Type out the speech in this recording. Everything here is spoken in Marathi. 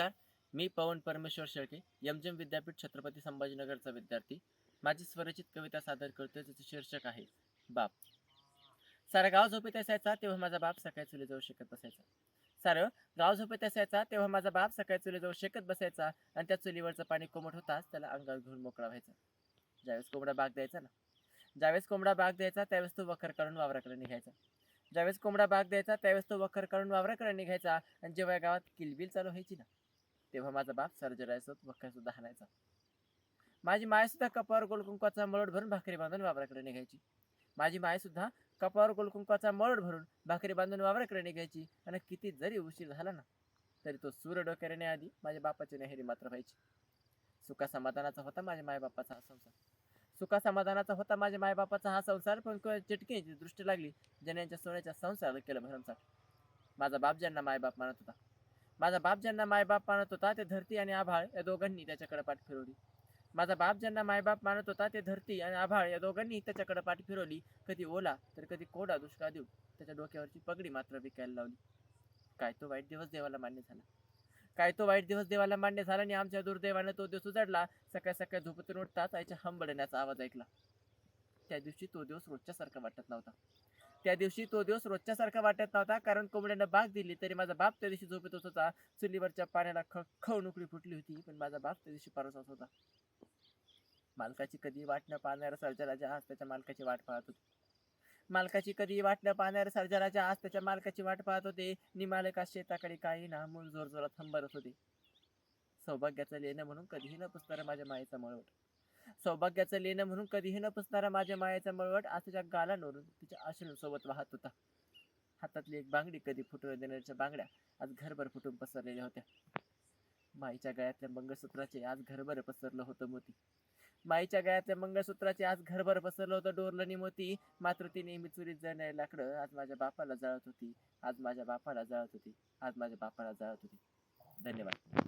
नमस्कार. मी पवन परमेश्वर शेळके यमजेम विद्यापीठ छत्रपती संभाजीनगरचा विद्यार्थी. माझी स्वरचित कविता सादर करतोय त्याचे शीर्षक आहे बाप. सारा गाव झोपेत असायचा तेव्हा माझा बाप सकाळी चुली जाऊ शकत बसायचा. सारं गाव झोपेत असायचा तेव्हा माझा बाप सकाळी चुली जाऊ शकत बसायचा आणि त्या चुलीवरचं पाणी कोमट होताच त्याला अंगावर घेऊन मोकळा व्हायचा. ज्यावेळेस कोंबडा बाग द्यायचा ना ज्यावेळेस कोंबडा बाग द्यायचा त्यावेळेस तो वखर काढून वावराकडे निघायचा. ज्यावेळेस कोंबडा बाग द्यायचा त्यावेळेस तो वखर काढून वावराकडे निघायचा आणि जेव्हा गावात किलबिल चालू व्हायची ना तेव्हा माझा बाप सर्जरायचा वखर सुद्धा हाणायचा. माझी माय सुद्धा कपावर गोलकुंकवाचा मळड भरून भाकरी बांधून वावराकडे निघायची. माझी माय सुद्धा कपावर गोलकुंकवाचा मळड भरून भाकरी बांधून वावराकडे निघायची. आणि किती जरी उशीर झाला ना तरी तो सूर्य डोक्याने येण्याआधी माझ्या बापाची नेहरी मात्र व्हायची. सुखा समाधानाचा होता माझ्या मायबापाचा हा संसार. सुखा समाधानाचा होता माझ्या मायबापाचा हा संसार पण को- चिटकीची दृष्टी लागली ज्याने सोन्याच्या संसार केलं भरमसाठ. माझा बाप ज्यांना मायबाप मानत होता माझा बाप ज्यांना मायबाप मानत होता ते धरती आणि आभाळ या दोघांनी त्याच्याकडे पाठ फिरवली. माझा बाप ज्यांना मायबाप मानत होता ते धरती आणि आभाळ या दोघांनी त्याच्याकडे पाठ फिरवली. कधी ओला तर कधी कोडा दुष्काळ देऊ त्याच्या डोक्यावरची पगडी मात्र विकायला लावली. काय तो वाईट दिवस देवाला मान्य झाला. काय तो वाईट दिवस देवाला मान्य झाला आणि आमच्या दुर्दैवानं तो दिवस उजाडला. सकाळ सकाळी झोपतून उठताच आईच्या हंबडण्याचा आवाज ऐकला. त्या दिवशी तो दिवस रोजच्यासारखा वाटत नव्हता. त्या दिवशी तो दिवस रोजच्यासारखा वाटत नव्हता. कारण कोंबड्यानं बाग दिली तरी माझा बाप त्या दिवशी झोपेत होता. चुलीवरच्या पाण्याला ख खव नुकडी फुटली होती. पण माझा बाप त्या दिवशी परसत होता. मालकाची कधी वाट न पाहणाऱ्या सर्जराजा आज त्याच्या मालकाची वाट पाहत होती. मालकाची कधी वाट न पाहणाऱ्या सर्जनाच्या आज त्याच्या मालकाची वाट पाहत होते. नि मालका शेताकडे काही ना जोरजोरात जोर जोरात हंबरत होते. सौभाग्याचं लेणं म्हणून कधीही न पुसणारा माझ्या मायेचा मळवट सौभाग्याचं लेणं म्हणून कधीही न पुसणारा माझ्या मायाचा मळवट आज तिच्या गालांवरून तिच्या अश्रूंसोबत वाहत होता. हातातली एक बांगडी कधी फुटून देण्याच्या बांगड्या आज घरभर फुटून पसरलेल्या होत्या. माईच्या गळ्यातल्या मंगळसूत्राचे आज घरभर पसरलं होतं मोती. माईच्या गळ्यातल्या मंगळसूत्राचे आज घरभर पसरलं होतं डोरलनी मोती. मात्र ती नेहमी चुरीत जाणारी लाकडं आज माझ्या बापाला जाळत होती. आज माझ्या बापाला जाळत होती. आज माझ्या बापाला जाळत होती. धन्यवाद.